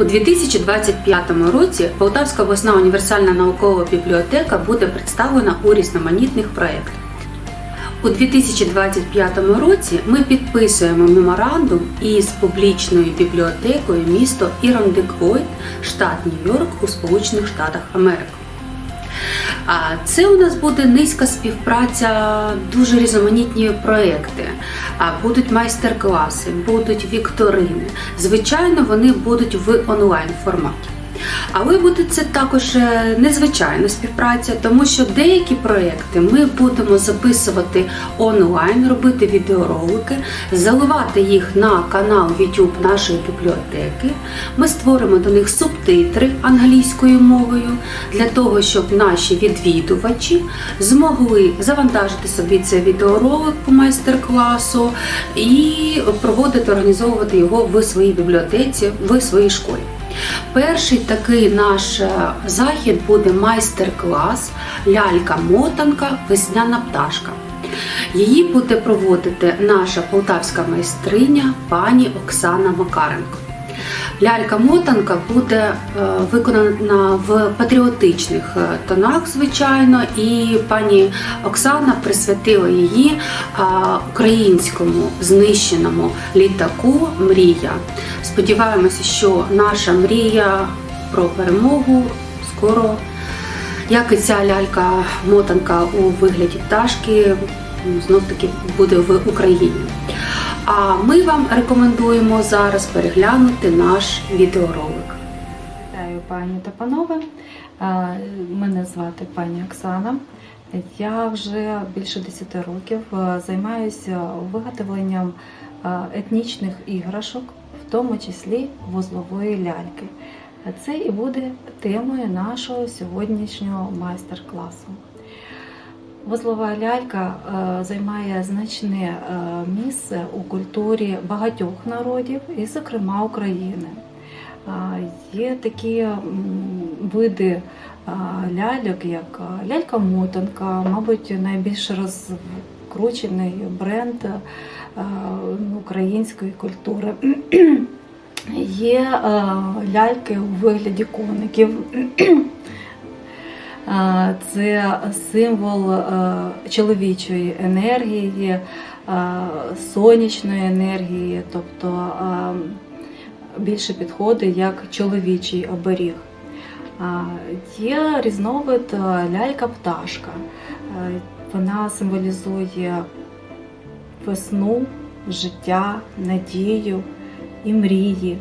У 2025 році Полтавська обласна універсальна наукова бібліотека буде представлена у різноманітних проєктах. У 2025 році ми підписуємо меморандум із публічною бібліотекою місто Ірондеквойт, штат Нью-Йорк у Сполучених Штатах Америки. А це у нас буде низька співпраця, дуже різноманітні проекти. А будуть майстер-класи, будуть вікторини. Звичайно, вони будуть в онлайн форматі. Але буде це також е, незвичайна співпраця, тому що деякі проекти ми будемо записувати онлайн, робити відеоролики, заливати їх на канал YouTube нашої бібліотеки. Ми створимо до них субтитри англійською мовою для того, щоб наші відвідувачі змогли завантажити собі цей відеоролик по майстер-класу і проводити, організовувати його в своїй бібліотеці, в своїй школі. Перший такий наш е, захід буде майстер-клас Лялька-мотанка Весняна пташка. Її буде проводити наша полтавська майстриня пані Оксана Макаренко. Лялька-мотанка буде е, виконана в патріотичних е, тонах, звичайно, і пані Оксана присвятила її е, українському знищеному літаку Мрія. Сподіваємося, що наша мрія про перемогу скоро, як і ця лялька-мотанка у вигляді пташки, знов таки буде в Україні. А ми вам рекомендуємо зараз переглянути наш відеоролик. Вітаю пані та панове. Е, Мене звати пані Оксана. Я вже більше 10 років е, займаюся виготовленням е, етнічних іграшок, в тому числі вузлової ляльки. Це і буде темою нашого сьогоднішнього майстер-класу. Вузлова лялька е, займає значне е, місце у культурі багатьох народів, і, зокрема, України. Є такі види ляльок, як лялька-мотанка, мабуть, найбільш розкручений бренд української культури. Є ляльки у вигляді коників. Це символ чоловічої енергії, сонячної енергії, тобто більше підходить як чоловічий оберіг. Є різновид а, лялька-пташка. Вона символізує весну, життя, надію і мрії.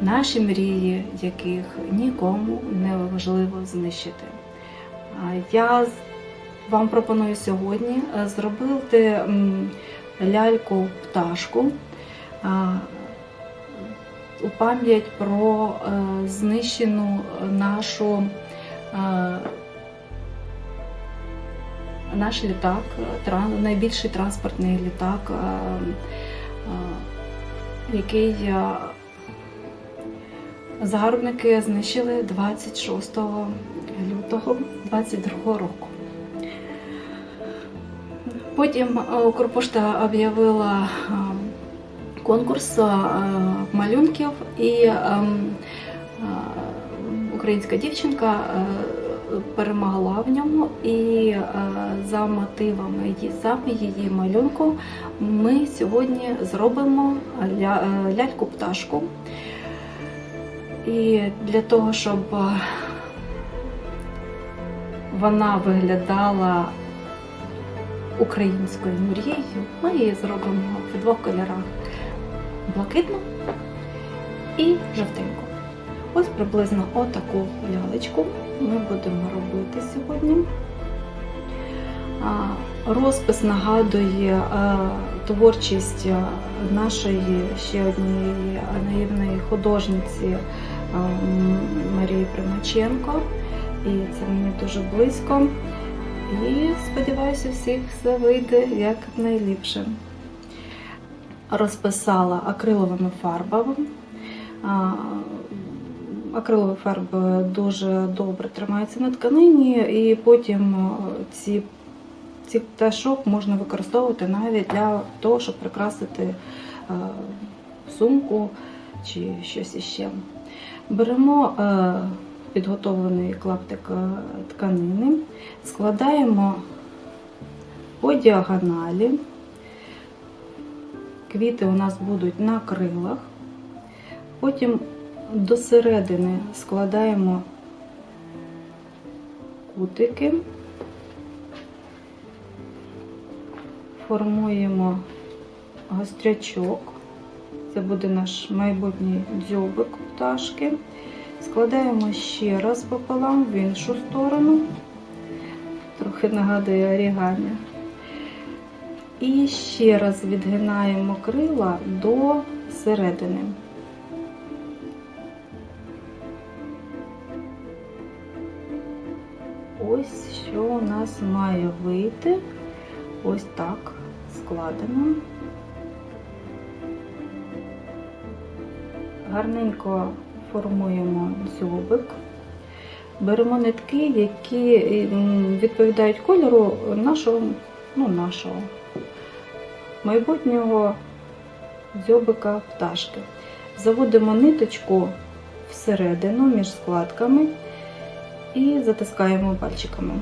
Наші мрії, яких нікому не важливо знищити. Я вам пропоную сьогодні е, зробити ляльку-пташку у пам'ять про е, знищену нашу е, наш літак, найбільший транспортний літак, який загарбники знищили 26 лютого 22 року. Потім е, Укрпошта об'явила е, конкурс е, малюнків, і українська дівчинка перемогла в ньому. І за мотивами її, саме її малюнку ми сьогодні зробимо ля- ляльку-пташку. І для того, щоб вона виглядала українською мрією, ми її зробимо в двох кольорах: блакитну і жовтеньку. Ось приблизно отаку лялечку ми будемо робити сьогодні. Розпис нагадує е, творчість е, нашої ще однієї наївної художниці е, Марії Примаченко. І це мені дуже близько. І сподіваюся, всіх все вийде як найліпше. Розписала акриловими фарбами. Акрилові фарби дуже добре тримаються на тканині, і потім ці, ці пташок можна використовувати навіть для того, щоб прикрасити сумку чи щось іще. Беремо е, підготовлений клаптик е, тканини, складаємо по діагоналі. Квіти у нас будуть на крилах. Потім до середини складаємо кутики, формуємо гострячок. Це буде наш майбутній дзьобик пташки. Складаємо ще раз пополам в іншу сторону. Трохи нагадує орігамі. І ще раз відгинаємо крила до середини. Ось що у нас має вийти. Ось так складено. Гарненько формуємо дзьобик. Беремо нитки, які відповідають кольору нашого, ну, нашого майбутнього дзьобика пташки. Заводимо ниточку всередину між складками і затискаємо пальчиками.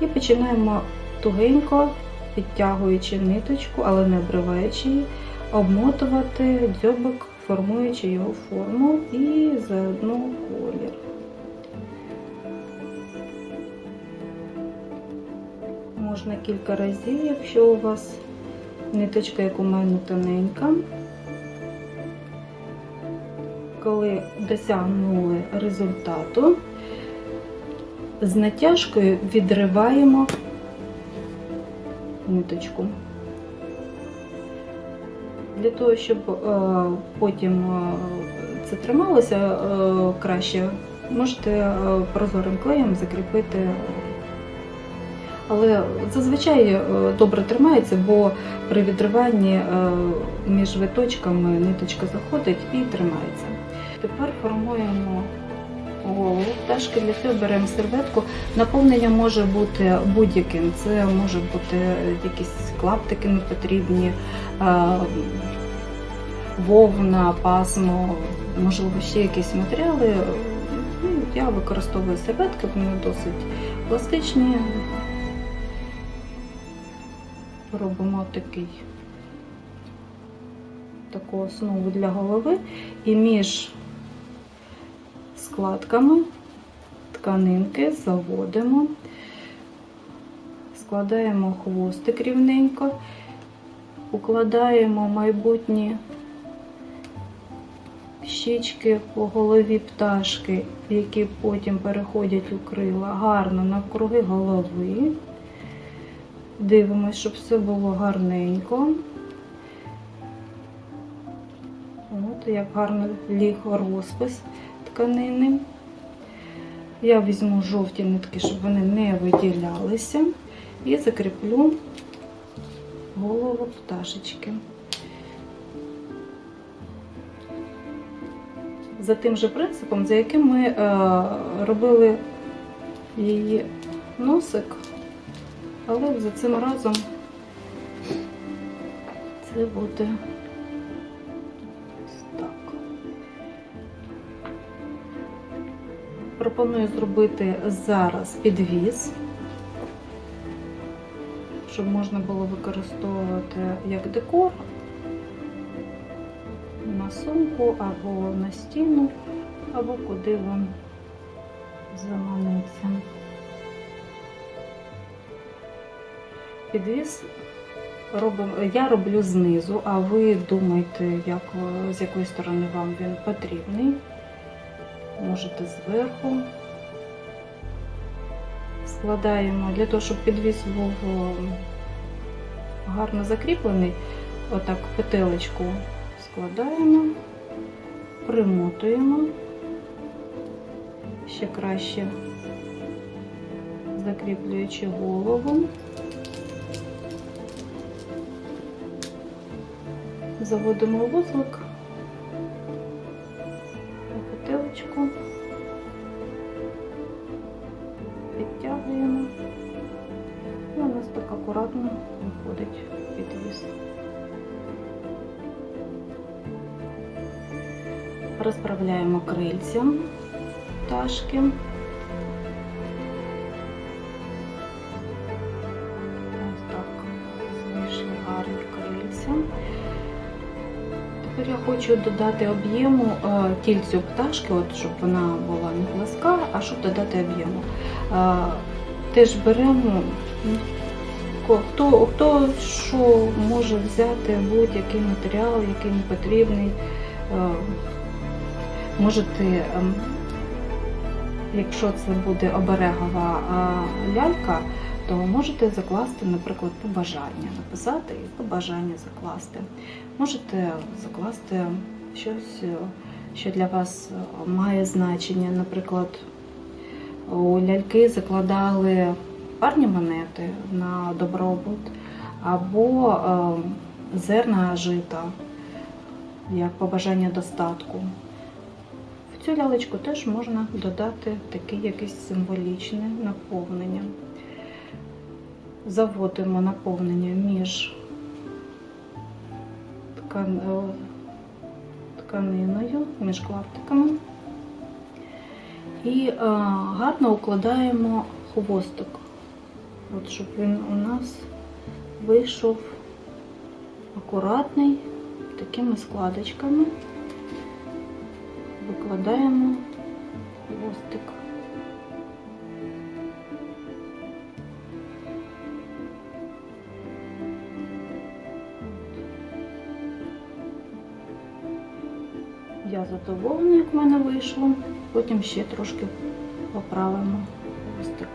І починаємо тугенько, підтягуючи ниточку, але не обриваючи її, обмотувати дзьобик, формуючи його форму і заодно колір. Можна кілька разів, якщо у вас ниточка, як у мене тоненька. Коли досягнули результату, з натяжкою відриваємо ниточку. Для того, щоб е, потім е, це трималося е, краще, можете прозорим клеєм закріпити. Але зазвичай добре тримається, бо при відриванні між виточками ниточка заходить і тримається. Тепер формуємо голову пташки. Для цього беремо серветку. Наповнення може бути будь-яким. Це може бути якісь клаптики непотрібні, вовна, пасмо, можливо, ще якісь матеріали. Ну, Я використовую серветки, вони досить пластичні. Робимо такий таку основу для голови і між складками тканинки заводимо, складаємо хвостик рівненько, укладаємо майбутні щічки по голові пташки, які потім переходять у крила гарно навкруги голови. Дивимось, щоб все було гарненько. От як гарно ліг розпис тканини. Я візьму жовті нитки, щоб вони не виділялися, і закріплю голову пташечки. За тим же принципом, за яким ми е, робили її носик, але за цим разом це буде так. Пропоную зробити зараз підвіз, щоб можна було використовувати як декор сумку або на стіну, або куди вам заманеться. Підвіз я роблю знизу, а ви думайте, як, з якої сторони вам він потрібний. Можете зверху. Складаємо для того, щоб підвіз був гарно закріплений, отак петелечку складаємо, примотуємо, ще краще закріплюючи голову. Заводимо вузлик на петелечку, підтягуємо, і у нас так акуратно виходить підвіз. Розправляємо крильця пташки. Ось так вийшли гарні крильця. Тепер я хочу додати об'єму е, тільцю пташки, от, щоб вона була не пласка, а щоб додати об'єму. Е, Теж беремо ну, хто, хто що може взяти будь-який матеріал, який не потрібний. Можете, ем, якщо це буде оберегова е, лялька, то можете закласти, наприклад, побажання, написати і побажання закласти. Можете закласти щось, е, що для вас е, має значення. Наприклад, у ляльки закладали парні монети на добробут або е, зерна жита як побажання достатку. Цю лялечку теж можна додати таке якесь символічне наповнення. Заводимо наповнення між е, тканиною, між клаптиками. І е, гарно укладаємо хвостик, от щоб він у нас вийшов акуратний, такими складочками. Викладаємо хвостик. Я задоволена, як в мене вийшло. Потім ще трошки поправимо хвостик.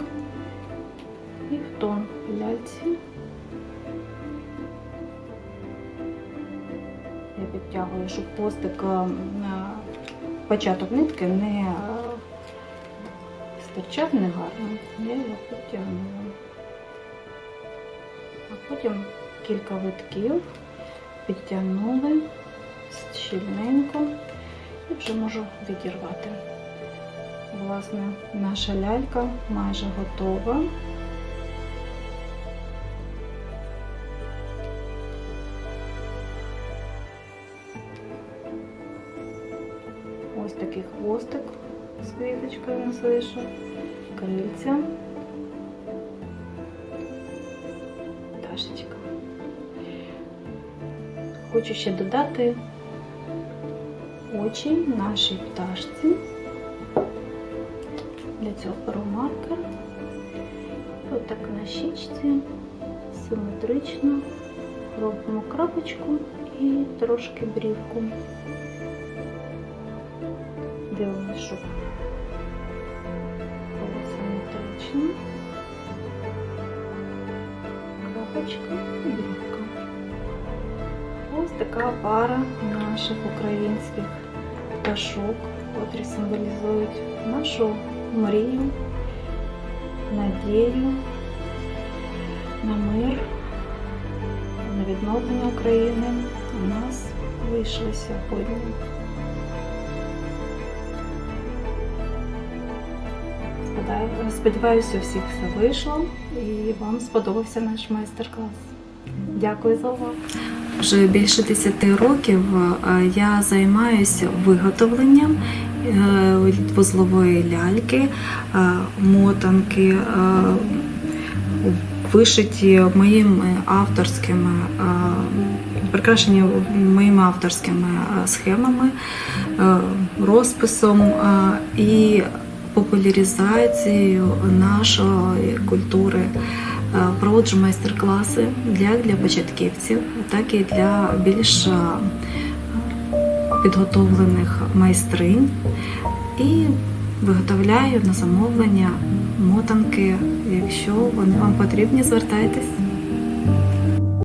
І в тон ляльці. Я підтягую, щоб хвостик е, початок нитки не стирчав негарно. Я його підтягнула. А потім кілька витків підтягнули щільненько і вже можу відірвати. Власне, наша лялька майже готова. Крильця, пташечка. Хочу ще додати очі нашій пташці. Для цього беру маркер. Отак на щічці симетрично робимо крапочку і трошки брівку. Дивимося, щоб симетрично. Крапочка і брівка. Ось така пара наших українських пташок, котрі символізують нашу мрію, надію на мир, на відновлення України у нас вийшли сьогодні. Сподіваю- Сподіваюся, всіх все вийшло і вам сподобався наш майстер-клас. Дякую за увагу. Вже більше 10 років е, я займаюся виготовленням е, вузлової ляльки, е, мотанки, вишиті моїми авторськими, прикрашені моїми авторськими схемами, розписом і популяризацією нашої культури. Е, Проводжу майстер-класи як для початківців, так і для більш е, підготовлених майстринь. І виготовляю на замовлення мотанки. Якщо вони вам потрібні, звертайтесь.